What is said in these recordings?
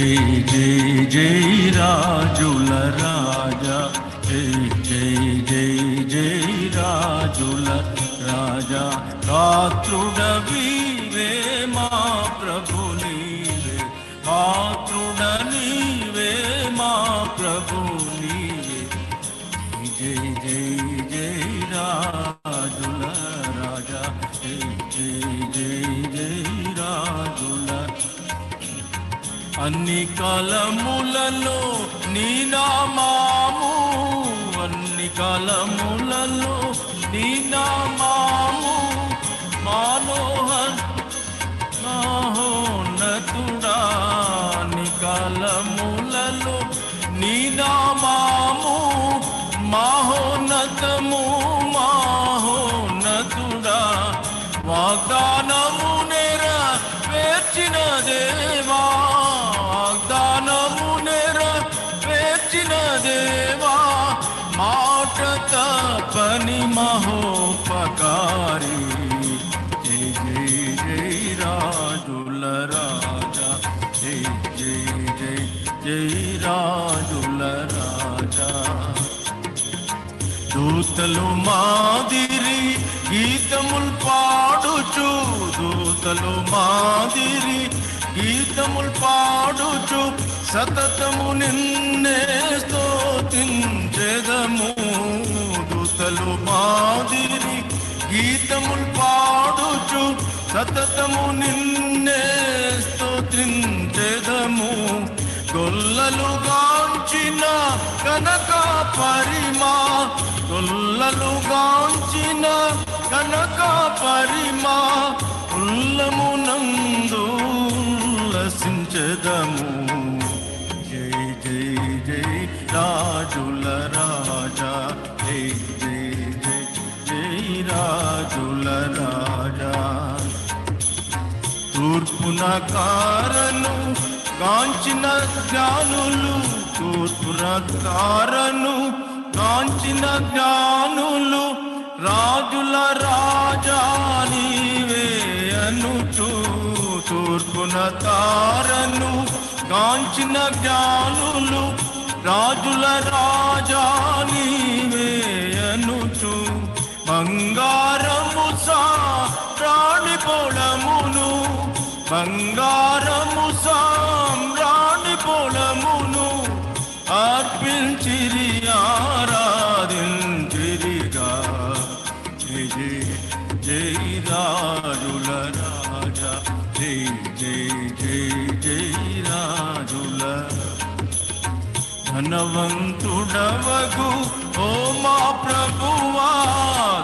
జై జై జై రాజుల రాజా జై జై జై జై రాజుల రాజా. రాత్రుడవీవే మా ప్రభు నీవే మాతృడ నీవే మా ప్రభు నీవే జై జై జై రాజుల రాజా జై జై జై జై అన్ని కాలములలో నీ నామాము అన్ని కాలములలో నీ నామాము. మానోహన్ మహోన్నతుడా నికాల జై రాజుల రాజా. దూతలు మాదిరి గీతముల్ పాడుచు దూతలు మాదిరి గీతముల్ పాడుచు సతతము నిన్నే స్తోతించెదము. దూతలు మాదిరి గీతముల్ పాడుచు సతతము నిన్నే స్తోతిం గొల్లలు గాంచిన కనక పరిమా గొల్లలు గాంచిన కనక పరిమా ఉల్లమునందు ఉల్లసించదము జై జై జై రాజుల రాజా జై జై జై జై రాజుల రాజా. తూర్పున కారణం కాంచిన జ్ఞానులు తూర్పున కాంచిన జ్ఞానులు రాజుల రాజా నీవే అనుచు తూర్పున తారను కాంచిన జ్ఞానులు రాజుల రాజా నీవే అనుచు. బంగారము సా ప్రాణి పొడమును బంగారము సా జై రాజుల రాజా జై జై జై జై రాజుల. ధనవంతుడవగు ఓ మా ప్రభువా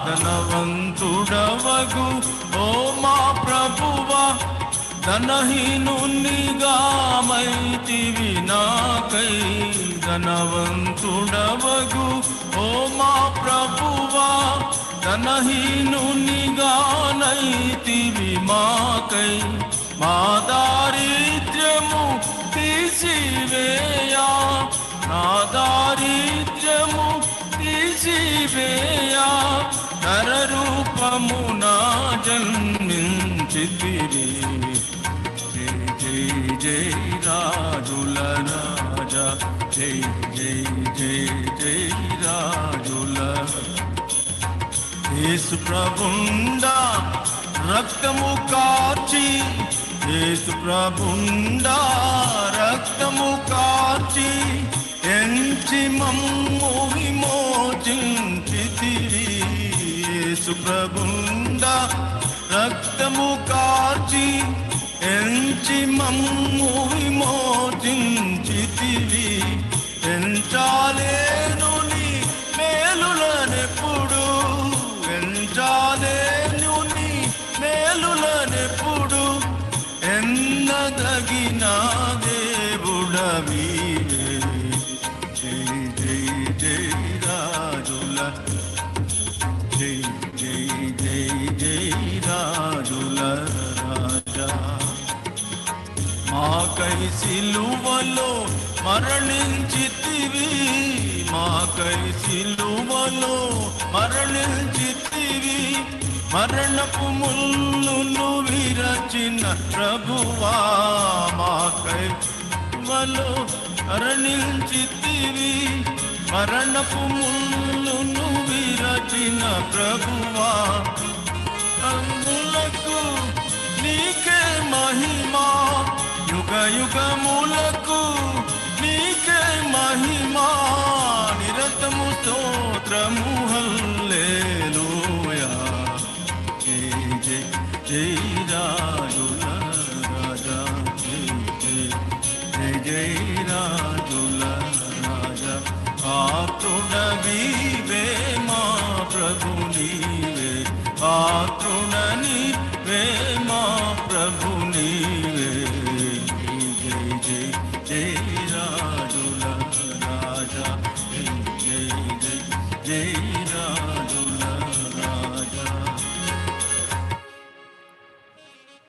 ధనవంతుడవగు ఓ మా ప్రభువా ధనహీనునిగా మైతివి నాకై. ధనవంతుడవగు ఓ మా ప్రభువా ధనహీనునిగా నైతివి మాకై మా దారిద్ర్యము తీసివేయా. నా దారిద్ర్యము తీసివేయా. నరరూపమున నా జై జై జై రాజుల రాజా. జై జై జై జై యేసు ప్రభుండా రక్తము కాచి యేసు ప్రభుండా రక్తము కాచి ఎంచి మమ్ము విమోచించితిరి యేసు ప్రభుండా రక్తము కాచి ఎంచి మమ్ము విమోచించితివి ఎంచాలే ఎన్నదగిన దేవుడవీవే జై జై జై రాజుల. జై జై జై జై రాజుల రాజా. మాకై సిలువలో మరణించితివి. మాకై సిలువలో మరణించితివి. మరణపు ముల్లును విరచిన ప్రభువా మాకై. సిలువలో అరణించితివి. మరణపు ముళ్ళును విరచిన ప్రభువా. అంగులకు నీకే మహిమా. యుగ యుగములకు ఆతృడవీవే మా ప్రభు నీవే. ఆతృడని వే